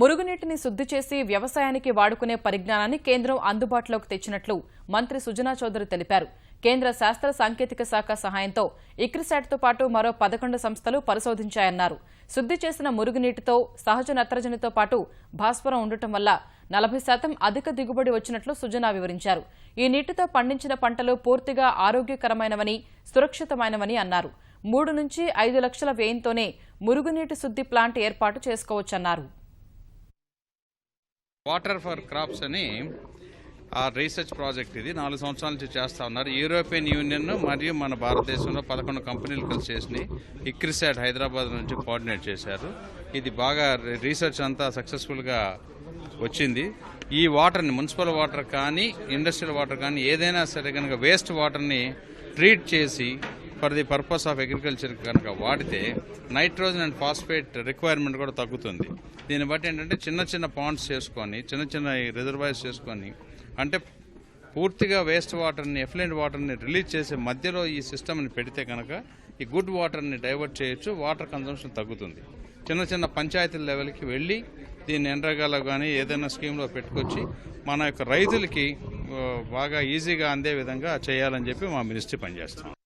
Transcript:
మురుగునీటిని శుద్ధి చేసి వ్యవసాయానికి వాడుకునే పరిజ్ఞానాన్ని కేంద్రం అందుబాటులోకి తెచ్చినట్లు మంత్రి సుజనా చౌదరి తెలిపారు. కేంద్ర శాస్త్ర సాంకేతిక శాఖ సహాయంతో ఇక్రిసాట్తో పాటు మరో పదకొండు సంస్థలు పరిశోధించాయన్నారు. శుద్ధి చేసిన మురుగునీటితో సహజ నత్రజనితో పాటు భాస్వరం ఉండటం వల్ల నలభై శాతం అధిక దిగుబడి వచ్చినట్లు సుజనా వివరించారు. ఈ నీటితో పండించిన పంటలు పూర్తిగా ఆరోగ్యకరమైనవని సురక్షితమైనవని అన్నారు. మూడు నుంచి ఐదు లక్షల వ్యయంతోనే మురుగునీటి శుద్ధి ప్లాంట్ ఏర్పాటు చేసుకోవచ్చన్నారు. వాటర్ ఫర్ క్రాప్స్ అని ఆ రీసెర్చ్ ప్రాజెక్ట్ ఇది. నాలుగు సంవత్సరాల నుంచి చేస్తా ఉన్నారు. యూరోపియన్ యూనియన్ మరియు మన భారతదేశంలో పదకొండు కంపెనీలు కలిసి చేసినాయి ఇక్రిసాట్ హైదరాబాద్ నుంచి కోఆర్డినేట్ చేశారు. ఇది బాగా రీసెర్చ్ అంతా సక్సెస్ఫుల్గా వచ్చింది. ఈ వాటర్ని మున్సిపల్ వాటర్ కానీ ఇండస్ట్రియల్ వాటర్ కానీ ఏదైనా సరే కనుక వేస్ట్ వాటర్ని ట్రీట్ చేసి for the purpose of agriculture కనుక వాడితే నైట్రోజన్ అండ్ ఫాస్ఫేట్ రిక్వైర్మెంట్ కూడా తగ్గుతుంది. దీన్ని బట్టి ఏంటంటే చిన్న చిన్న పాండ్స్ చేసుకొని చిన్న చిన్న రిజర్వాయర్స్ చేసుకొని అంటే పూర్తిగా వేస్ట్ వాటర్ని ఎఫ్లెంట్ వాటర్ని రిలీజ్ చేసే మధ్యలో ఈ సిస్టమ్ని పెడితే కనుక ఈ గుడ్ వాటర్ని డైవర్ట్ చేయొచ్చు వాటర్ కన్సంప్షన్ తగ్గుతుంది. చిన్న చిన్న పంచాయతీల లెవెల్కి వెళ్ళి దీన్ని ఎండ్రగాలో కానీ ఏదైనా స్కీమ్లో పెట్టుకొచ్చి మన యొక్క రైతులకి బాగా ఈజీగా అందే విధంగా చేయాలని చెప్పి మా మినిస్ట్రీ పనిచేస్తాం